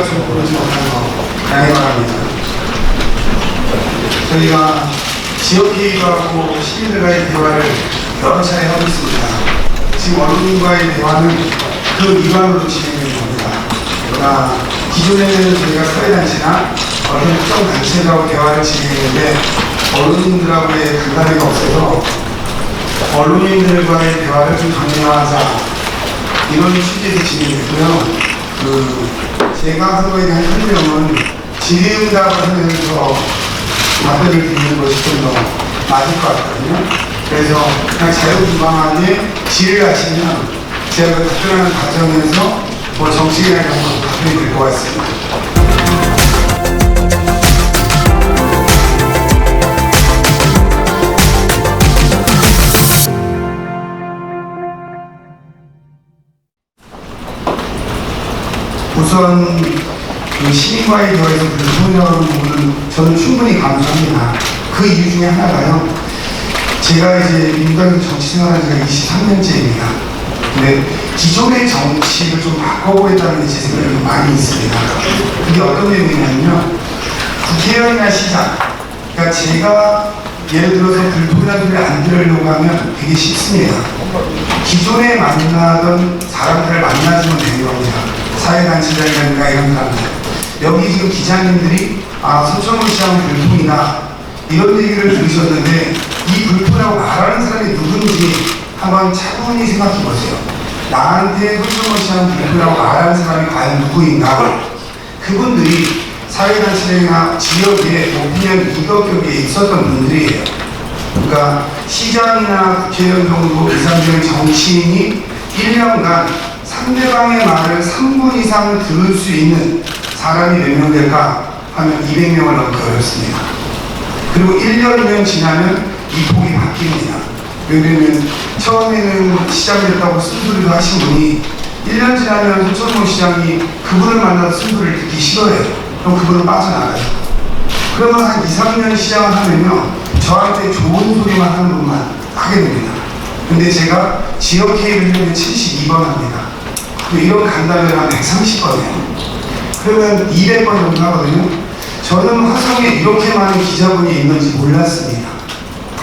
좀 부르지 못해서 양해 바랍니다. 저희가 지역회의하고 시민들과의 대화를 여러 차례 하고 있습니다. 지금 언론과의 대화는 그 위반으로 진행되는 겁니다. 그러나 기존에는 저희가 사회단체나 어떤 특정 단체하고 대화를 진행했는데 언론인들하고의 간담회가 없어서 언론인들과의 대화를 좀 정리하자 이런 취지에서 진행됐고요. 그 제가 한 거에 대한 설명은 질의응답 하면서 답변을 드리는 것이 좀 더 맞을 것 같거든요. 그래서 그냥 자유분방하게 질의를 하시면 제가 그 답변하는 과정에서 뭐 정치인에 대한 것도 답변이 될 것 같습니다. 우선 그 시민과의 대화에서 불통이라는 부분은 저는 충분히 감수합니다. 그 이유 중에 하나가요. 제가 이제 민주당 정치 생활한 지가 23년째입니다. 근데 기존의 정치를 좀 바꿔보겠다는 제 생각이 좀 많이 있습니다. 그게 어떤 내용이냐면요. 국회의원이나 시장, 그러니까 제가 예를 들어서 불통이라는 소리를 안 들으려고 하면 되게 쉽습니다. 기존에 만나던 사람들을 만나주면 되는 겁니다. 사회단체장이라든가 이런 사람들. 여기 지금 기자님들이 아, 서천호 시장은 불통이다. 이런 얘기를 들으셨는데 이 불통이라고 말하는 사람이 누군지 한번 차분히 생각해 보세요. 나한테 서천호 시장은 불통이라고 말하는 사람이 과연 누구인가? 그분들이 사회단체나 지역에 오피니언 이격격에 있었던 분들이에요. 그러니까 시장이나 국회의원 정도 이상적인 정치인이 1년간 상대방의 말을 3분 이상 들을 수 있는 사람이 몇 명 될까 하면 200명을 넘기 어렵습니다. 그리고 1년이면 지나면 이 폭이 바뀝니다. 왜냐면 처음에는 시장 됐다고 쓴소리도 하신 분이 1년 지나면 손천모 시장이 그분을 만나서 쓴소리를 듣기 싫어해요. 그럼 그분은 빠져나가요. 그러면 한 2, 3년 시장을 하면요. 저한테 좋은 소리만 하는 분만 하게 됩니다. 근데 제가 지역회의를 하면 72번 합니다. 또 이런 간담회를 한 130번이에요. 그러면 200번 정도 하거든요. 저는 화성에 이렇게 많은 기자분이 있는지 몰랐습니다.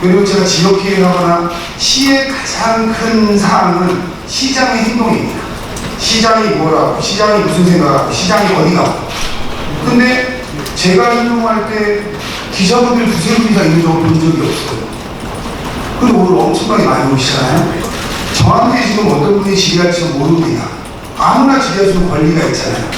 그리고 제가 지역회의를 하거나 시의 가장 큰 사항은 시장의 행동입니다. 시장이 뭐라고, 시장이 무슨 생각하고, 시장이 어디 가고. 근데 제가 행동할 때 기자분들 두세 분 이상 있는 적을 본 적이 없어요. 근데 오늘 엄청나게 많이 오시잖아요. 저한테 지금 어떤 분이 지휘할지 모릅니다. 아무나 있는 권리가 있잖아요.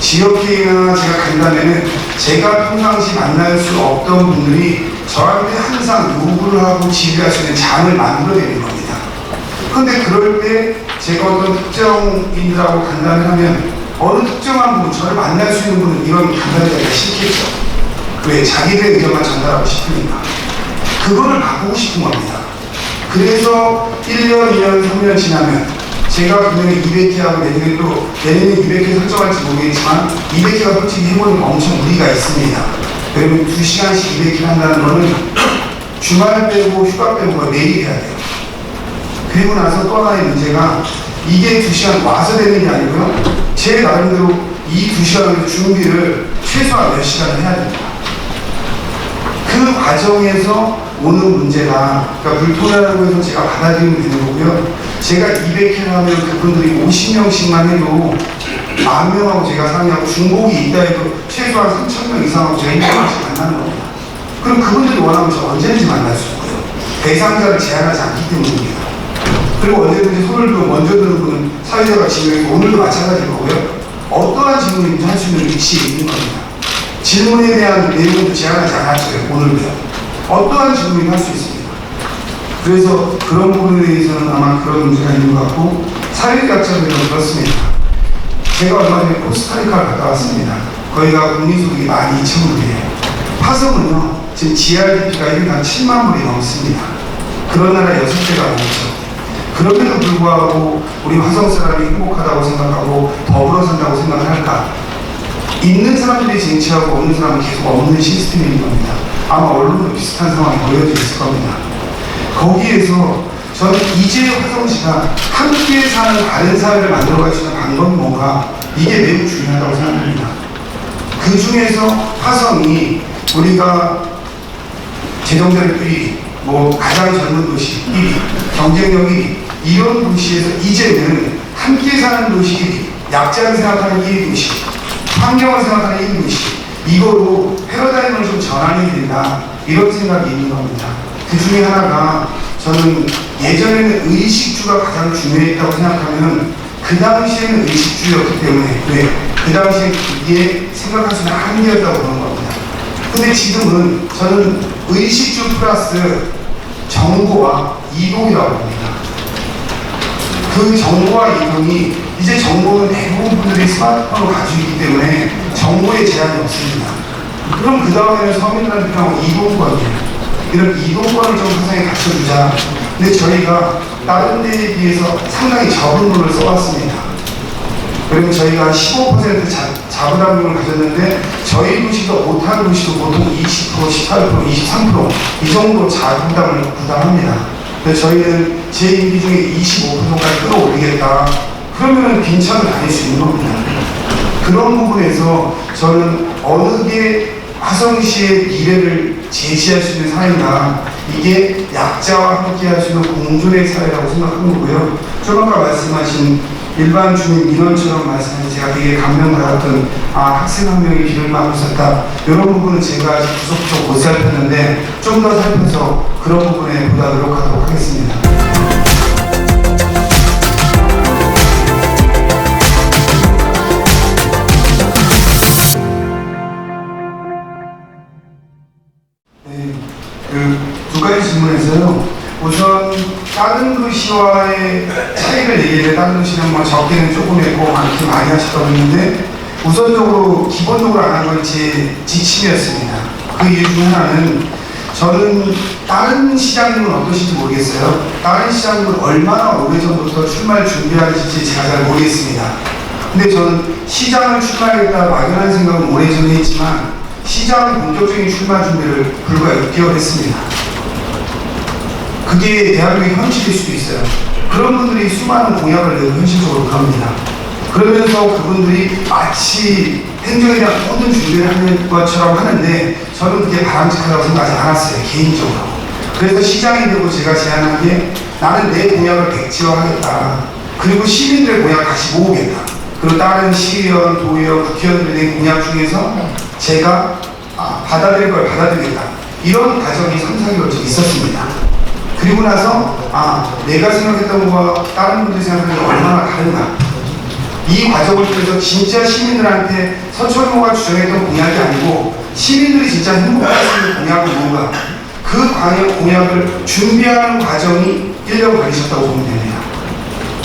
지역회의나 제가 간다면은 제가 평상시 만날 수 없던 분들이 저한테 항상 요구를 하고 지휘할 수 있는 장을 만들어내는 겁니다. 근데 그럴 때 제가 어떤 특정인들하고 간담회를 하면 어느 특정한 분, 저를 만날 수 있는 분은 이런 간담회가 싫겠죠. 왜 자기들의 의견만 전달하고 싶으니까. 그거를 바꾸고 싶은 겁니다. 그래서 1년, 2년, 3년 지나면 제가 분명히 200회하고 내년에 또 내년에 200회 설정할지 모르겠지만 200회가 솔직히 해보니까 엄청 무리가 있습니다. 그러면 2시간씩 200회 한다는 거는 주말 빼고 휴가 빼고 매일 해야 돼요. 그리고 나서 또 하나의 문제가 이게 2시간 와서 되는 게 아니고요. 제 나름대로 이 2시간의 준비를 최소한 몇 시간을 해야 됩니다. 그 과정에서 오는 문제가 그러니까 불토라고 해서 제가 받아들이면 되는 거고요. 제가 200회를 하면 그분들이 50명씩만 해도 만 명하고 제가 상의하고 중복이 있다 해도 최소한 3천 명 이상하고 제가 1명씩 만나는 겁니다. 그럼 그분들이 원하면 저 언제든지 만날 수 있고요. 대상자를 제한하지 않기 때문입니다. 그리고 언제든지 손을 들고 먼저 드는 분은 사회자가 지명해서 오늘도 마찬가지일 거고요. 어떠한 질문이든지 할 수 있는 위치에 있는 겁니다. 질문에 대한 내용도 제한하지 않았어요. 오늘도요. 어떠한 질문이든 할 수 있습니다. 그래서 그런 부분에 대해서는 아마 그런 문제가 있는 것 같고 사회학자들은 그렇습니다. 제가 얼마 전에 코스타리카를 갔다 왔습니다. 거기가 국민소득이 12,000불이에요. 화성은요, 지금 GRDP가 1년 7만 불이 넘습니다. 그런 나라 6개가 넘죠. 그럼에도 불구하고 우리 화성 사람이 행복하다고 생각하고 더불어 산다고 생각을 할까? 있는 사람들이 쟁취하고 없는 사람은 계속 없는 시스템인 겁니다. 아마 언론도 비슷한 상황이 보여져 있을 겁니다. 거기에서 저는 이제 화성시가 함께 사는 다른 사회를 만들어갈 수 있는 방법이 뭔가 이게 매우 중요하다고 생각합니다. 그 중에서 화성이 우리가 재정자력 1위, 뭐 가장 젊은 도시 1위, 경쟁력 1위 이런 도시에서 이제는 함께 사는 도시 1위, 약자를 생각하는 1위 도시, 환경을 생각하는 1위 도시 이거로 패러다임을 좀 전환해야 된다 이런 생각이 있는 겁니다. 그 중에 하나가 저는 예전에는 의식주가 가장 중요했다고 생각하면 그 당시에는 의식주였기 때문에 왜? 그 당시에 그게 생각할 수 있는 한계였다고 보는 겁니다. 근데 지금은 저는 의식주 플러스 정보와 이동이라고 봅니다. 그 정보와 이동이 이제 정보는 대부분 분들이 스마트폰을 가지고 있기 때문에 정보에 제한이 없습니다. 그럼 그 다음에는 서민들한테 필요한 이동권이에요. 이런 이동권을 좀 세상에 갖춰주자. 근데 저희가 다른 데에 비해서 상당히 적은 돈을 써왔습니다. 그리고 저희가 15% 자, 자부담금을 가졌는데 저희 도시도 못한 도시도 보통 20%, 18%, 23%이 정도 자부담을 부담합니다. 그래서 저희는 제 임기 중에 25%까지 끌어올리겠다. 그러면은 빈차를 다닐 수 있는 겁니다. 그런 부분에서 저는 어느 게 화성시의 미래를 제시할 수 있는 사회인가 이게 약자와 함께 할 수 있는 공존의 사회라고 생각하는 거고요. 좀 아까 말씀하신 일반 주민 민원처럼 말씀하신 제가 되게 감명받았던 아 학생 한 명이 길을 막고 있었다 이런 부분은 제가 아직 구석구석 못 살폈는데 좀 더 살펴서 그런 부분에 보다 노력하도록 하겠습니다. 가지 질문에서요. 우선 다른 도시와의 차이를 얘기해 다른 도시는 뭐 적게는 조금 했고 많게 많이 하셨다고 했는데 우선적으로 기본적으로 안 한 건 제 지침이었습니다. 그 이유 중 하나는 저는 다른 시장님은 어떠신지 모르겠어요. 다른 시장님은 얼마나 오래전부터 출마를 준비하실지 제가 잘 모르겠습니다. 근데 저는 시장을 출마하겠다 막연한 생각은 오래전에 했지만 시장 본격적인 출마 준비를 불과 6개월 했습니다. 그게 대한민국의 현실일 수도 있어요. 그런 분들이 수많은 공약을 내고 현실적으로 갑니다. 그러면서 그분들이 마치 대한 모든 준비를 하는 것처럼 하는데 저는 그게 바람직하다고 생각하지 않았어요. 개인적으로. 그래서 시장이 되고 제가 제안한 게 나는 내 공약을 백지화하겠다. 그리고 시민들의 공약을 같이 모으겠다. 그리고 다른 시의원, 도의원, 국회의원들의 낸 공약 중에서 제가 아, 받아들일 걸 받아들이겠다. 이런 과정이 3, 4개월 좀 있었습니다. 그리고 나서 아 내가 생각했던 것과 다른 분들이 생각하는 게 얼마나 다른가 이 과정을 통해서 진짜 시민들한테 서철모가 주장했던 공약이 아니고 시민들이 진짜 행복할 수 있는 공약은 뭔가 그 광역 공약을 준비하는 과정이 1년 걸리셨다고 보면 됩니다.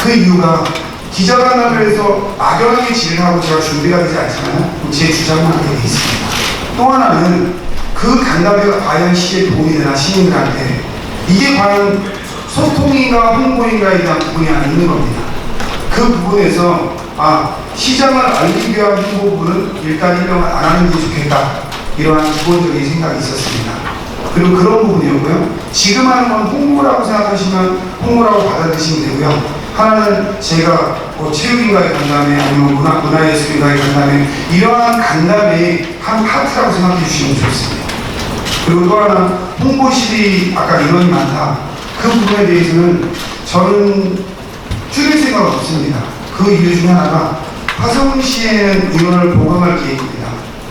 그 이유가 기자간담회에서 막연하게 질의하고 제가 준비가 되지 않잖아요. 제 주장만 하게 돼 있습니다. 또 하나는 그 간담회가 과연 시에 도움이 되나 시민들한테 이게 과연 소통인가 홍보인가에 대한 부분이 있는 겁니다. 그 부분에서 아 시장을 알리기 위한 홍보 부분은 일단 일명을 안 하는 게 좋겠다 이러한 기본적인 생각이 있었습니다. 그리고 그런 부분이었고요. 지금 하는 건 홍보라고 생각하시면 홍보라고 받아들이시면 되고요. 하나는 제가 뭐 체육인가의 간담회 아니면 문화, 문화예술인가의 간담회 이러한 간담회의 한 파트라고 생각해 주시면 좋습니다. 그리고 또 하나 홍보실이 아까 인원이 많다. 그 부분에 대해서는 저는 줄일 생각은 없습니다. 그 이유 중 하나가 화성시에는 인원을 보강할 계획입니다.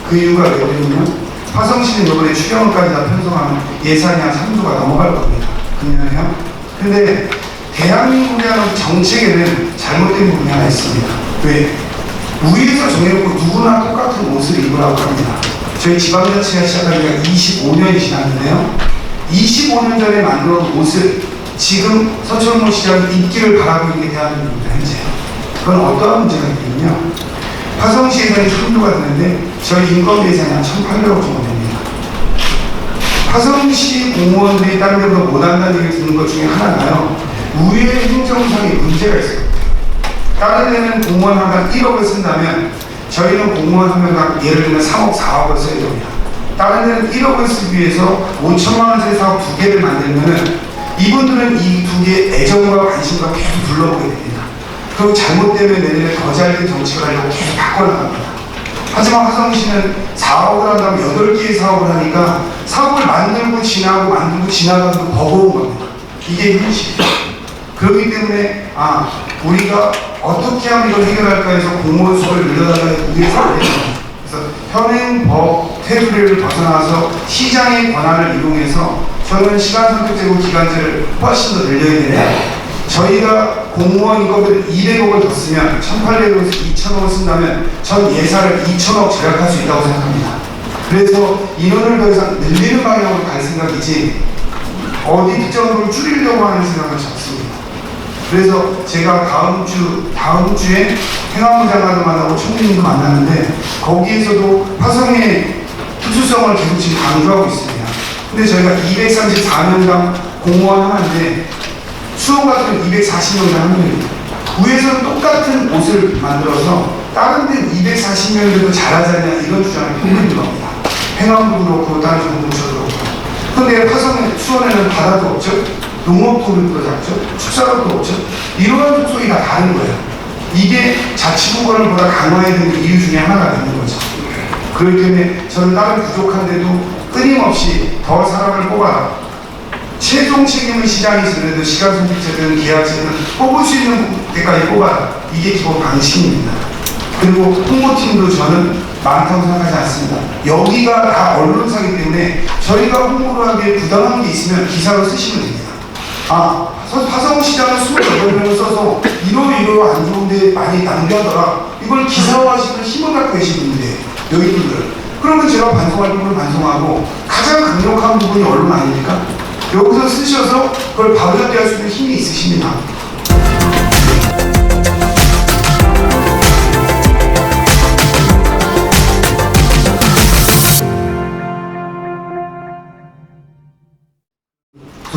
그 이유가 왜 그러냐면 화성시는 이번에 추경을까지 다 편성하면 예산이 한 3조가 넘어갈 겁니다. 그러면요. 근데 대한민국이라는 정책에는 잘못된 부분이 하나 있습니다. 왜? 위에서 정해놓고 누구나 똑같은 옷을 입으라고 합니다. 저희 지방자치가 시작한 지가 25년이 지났는데요. 25년 전에 만들어 놓은 옷을 지금 서천모 시장이 입기를 바라고 있는 게 대한민국입니다, 현재. 그건 어떠한 문제가 있냐면요. 화성시 예산이 3조가 되는데 저희 인건비 예산이 한 1,800억 정도 됩니다. 화성시 공무원들이 다른 데보다 못한다는 얘기 듣는 것 중에 하나가요. 우회 행정상의 문제가 있어요. 다른 데는 공무원 한명 1억을 쓴다면 저희는 공무원 한 명당 예를 들면 3억, 4억을 써야 됩니다. 다른 데는 1억을 쓰기 위해서 5천만 원짜리 사업 두 개를 만들면은 이분들은 이 두 개의 애정과 관심과 계속 둘러보게 됩니다. 그리고 잘못되면 내년에 더 잘된 정치를 하려고 계속 바꿔나갑니다. 하지만 화성 씨는 사업을 한다면 8개의 사업을 하니까 사업을 만들고 지나고 만들고 지나가도 버거운 겁니다. 이게 현실이에요. 그렇기 때문에 아 우리가 어떻게 하면 이걸 해결할까 해서 공무원 수를 늘려달라는 안 했죠. 그래서 현행법 테두리를 벗어나서 시장의 권한을 이용해서 저는 시간 선택제고 기간제를 훨씬 더 늘려야 되는데 저희가 공무원 이거를 200억을 더 쓰면 1,800억에서 2,000억을 쓴다면 전 예산을 2,000억 절약할 수 있다고 생각합니다. 그래서 인원을 더 이상 늘리는 방향으로 갈 생각이지 어디 특정으로 줄이려고 하는 생각은 적습니다. 그래서 제가 다음 주 다음 주에 행안부 장관도 만나고 총리님도 만나는데 거기에서도 화성의 특수성을 계속 지금 강조하고 있습니다. 근데 저희가 234명당 공무원 하는데 수원 같은 240명당 한 명입니다. 구에서는 똑같은 옷을 만들어서 다른 데 240명이라도 잘하자냐 이런 주장을 펴고 있는 겁니다. 행안부도 그렇고 다른 정부처도 그렇고. 근데 화성 수원에는 바다도 없죠. 우리보다 작죠. 축사업도 없죠. 이러한 속성이 다 다른 거예요. 이게 자치구권을 보다 강화해야 되는 이유 중에 하나가 되는 거죠. 그렇기 때문에 저는 다른 부족한데도 끊임없이 더 사람을 뽑아라. 최종 책임은 시장이 지더라도 시간 선택제든 계약제든 뽑을 수 있는 데까지 뽑아라. 이게 기본 방식입니다. 그리고 홍보팀도 저는 많다고 생각하지 않습니다. 여기가 다 언론사기 때문에 저희가 홍보를 하기에 부당한 게 있으면 기사로 쓰시면 됩니다. 아, 서- 화성 시장은 28명을 써서 이러이러 안 좋은데 많이 낭비하더라. 이걸 기사화하시는 힘을 갖고 계신 분들이에요. 여기 분들은. 그러면 제가 반성할 부분을 반성하고 가장 강력한 부분이 언론 아닙니까? 여기서 쓰셔서 그걸 바로잡게 할 수 있는 힘이 있으십니다.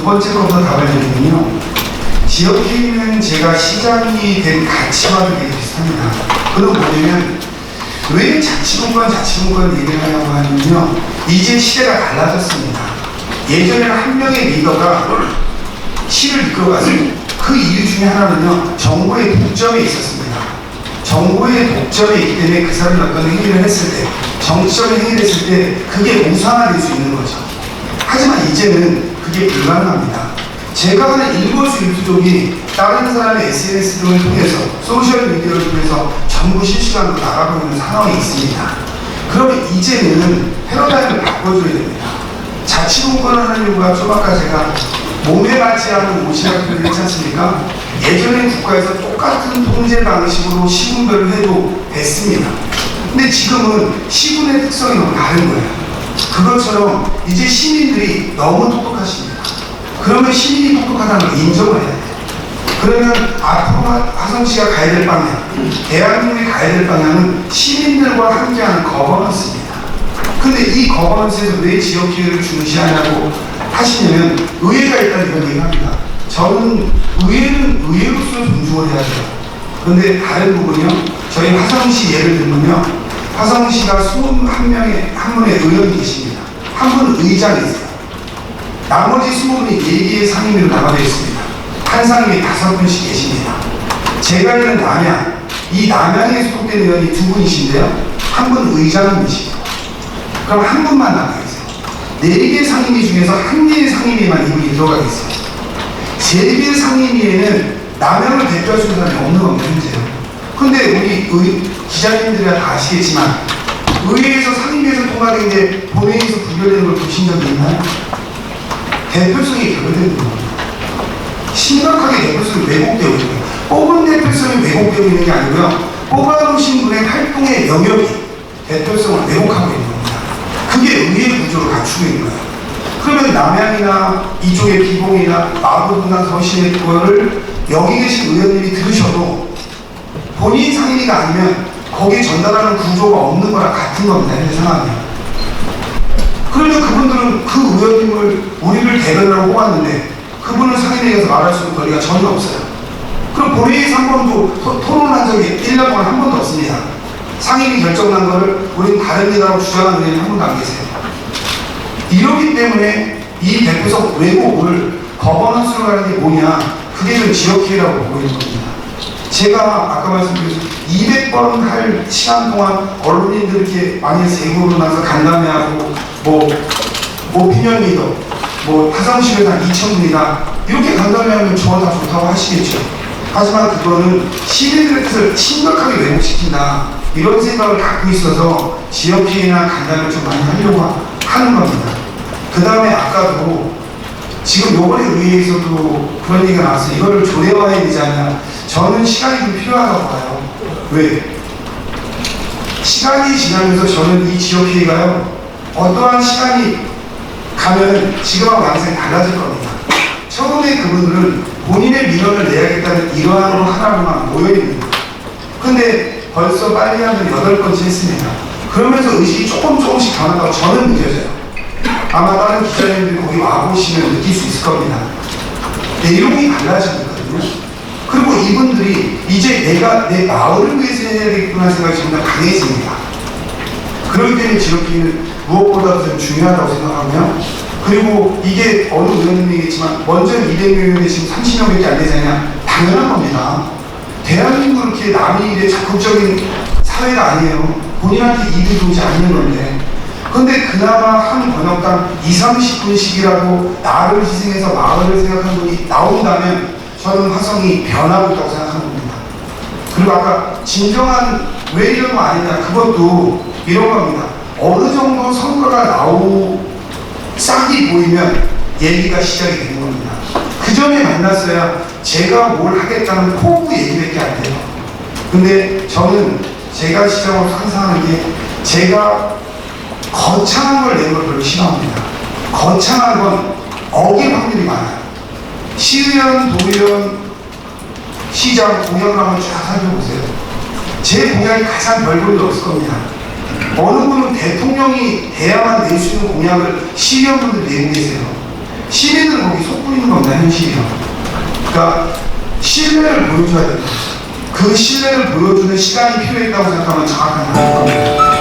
번째 것부터 답을 드리면요. 지역에 있는 제가 시장이 된 가치와도 되게 비슷합니다. 그건 뭐냐면, 왜 자치분권, 자치분권 얘기를 하냐고 하면요. 이제 시대가 달라졌습니다. 예전에는 한 명의 리더가 시를 이끌어갔어요. 그 이유 중에 하나는요. 정보의 독점에 있었습니다. 정보의 독점에 있기 때문에 그 사람이 어떤 행위를 했을 때, 정치적인 행위를 했을 때 그게 우상화될 수 있는 거죠. 하지만 이제는 그게 불가능합니다. 제가 하는 일본수 일투족이 다른 사람의 SNS 등을 통해서 소셜 미디어를 통해서 전부 실시간으로 나가고 있는 상황이 있습니다. 그러면 이제는 패러다임을 바꿔줘야 됩니다. 자치분권을 하는 이유가 좀 아까 제가 몸에 맞지 않는 옷이라고 표현했지 않습니까? 예전에 국가에서 똑같은 통제 방식으로 시군별을 해도 됐습니다. 근데 지금은 시군의 특성이 너무 다른 거예요. 그것처럼 이제 시민들이 너무 똑똑하십니다. 그러면 시민이 똑똑하다는 걸 인정을 해야 돼요. 그러면 앞으로 화- 화성시가 가야 될 방향, 대한민국이 가야 될 방향은 시민들과 함께하는 거버넌스입니다. 근데 이 거버넌스에서 왜 지역기회를 중시하냐고 하시냐면 의회가 있다는 이런 얘기를 합니다. 저는 의회는 의회로서 존중을 해야 돼요. 그런데 다른 부분이요. 저희 화성시 예를 들면요. 화성시가 21명의 한 분의 의원이 계십니다. 한 분은 의장이 있어요. 나머지 20분이 4개의 상임위로 나가되어 있습니다. 한 상임위 다섯 분씩 계십니다. 제가 있는 남양, 이 남양에 소속된 의원이 두 분이신데요. 한 분은 의장님이시고, 그럼 한 분만 나가 계세요. 네개 상임위 중에서 한 개의 상임위만 이분이 들어가 있어요. 세개 상임위에는 남양을 대표할 수 있는 사람이 없는 겁니다, 현재요. 근데 우리 의, 기자님들이 다 아시겠지만, 의회에서 상임위에서 게 본회의에서 부결되는 걸 보신 적이 있나요? 대표성이 결여되는 겁니다. 심각하게 대표성이 왜곡되어 있는 거예요. 뽑은 대표성이 왜곡되어 있는 게 아니고요. 뽑아놓으신 분의 활동의 영역이 대표성을 왜곡하고 있는 겁니다. 그게 의회 구조를 갖추고 있는 거예요. 그러면 남양이나 이쪽의 비봉이나 마부분당 서신의 거를 여기 계신 의원님이 들으셔도 본인 상임위가 아니면 거기에 전달하는 구조가 없는 거랑 같은 겁니다. 현재 상황이. 그러면 그분들은 그 의원님을 우리를 대변하러 뽑았는데 그분을 상임위에서 말할 수 있는 권리가 전혀 없어요. 그럼 번도 토- 토론한 적이 1년 동안 한 번도 없습니다. 상임위 결정난 거를 다른 데라고 주장하는 의원이 한 분도 안 계세요. 이렇기 때문에 이 대표성 왜곡을 거버넌스로 가는 게 뭐냐? 그게 좀 지역회의라고 보이는 겁니다. 제가 아까 말씀드린 200번 할 시간 동안 언론인들 이렇게 많이 세고로 나서 간담회하고 뭐, 뭐 리더, 뭐 화성시에서 한 2,000분이다. 이렇게 간담회하면 저다 좋다고 하시겠죠. 하지만 그거는 시민들의 뜻을 심각하게 왜곡시킨다. 이런 생각을 갖고 있어서 지역회의나 간담회를 좀 많이 하려고 하- 하는 겁니다. 그 다음에 아까도 지금 요번에 의회에서도 그런 얘기가 나왔어요. 이거를 조례화해야 되지 않냐. 저는 시간이 좀 필요하다고 봐요. 왜? 시간이 지나면서 저는 이 지역회의가요, 어떠한 시간이 가면은 지금하고 완전히 달라질 겁니다. 처음에 그분들은 본인의 민원을 내야겠다는 일환으로 하나로만 모여있는 거예요. 근데 벌써 빨리 하면 여덟 번째 했습니다. 그러면서 의식이 조금 조금씩 변한다고 저는 느껴져요. 아마 다른 기자님들이 거기 와보시면 느낄 수 있을 겁니다. 내용이 달라지거든요. 그리고 이분들이 이제 내가 내 마을을 위해서 해야 되겠구나 생각이 점점 강해집니다. 그렇기 때문에 지역주의는 무엇보다도 좀 중요하다고 생각하고요. 그리고 이게 어느 의원님 얘기했지만 먼저 200명이 지금 30명밖에 안 되잖아요. 당연한 겁니다. 대한민국 그렇게 남이 일에 적극적인 사회가 아니에요. 본인한테 이득이 오지 않는 건데. 근데 그나마 한 번역당 2, 30분씩이라도 나를 희생해서 마을을 생각하는 분이 나온다면 저는 화성이 변하고 있다고 생각하는 겁니다. 그리고 아까 진정한 왜 이런 거 아니냐 그것도 이런 겁니다. 어느 정도 성과가 나오 싹이 보이면 얘기가 시작이 되는 겁니다. 그 전에 만났어야 제가 뭘 하겠다는 포부 얘기밖에 안 돼요. 근데 저는 제가 시작으로 상상하는 게 제가 거창한 걸 내는 걸 별로 싫어합니다. 거창한 건 어길 확률이 많아요. 시의원, 도의원, 시장 공약을 한번 쫙 살펴보세요. 제 공약이 가장 별 볼일 없을 겁니다. 어느 분은 대통령이 돼야만 낼 수 있는 공약을 시의원분들 내고 계세요. 시민들은 거기 속고 있는 겁니다, 현실이요. 그러니까 신뢰를 보여줘야 됩니다. 그 신뢰를 보여주는 시간이 필요했다고 생각하면 정확한 답일 겁니다.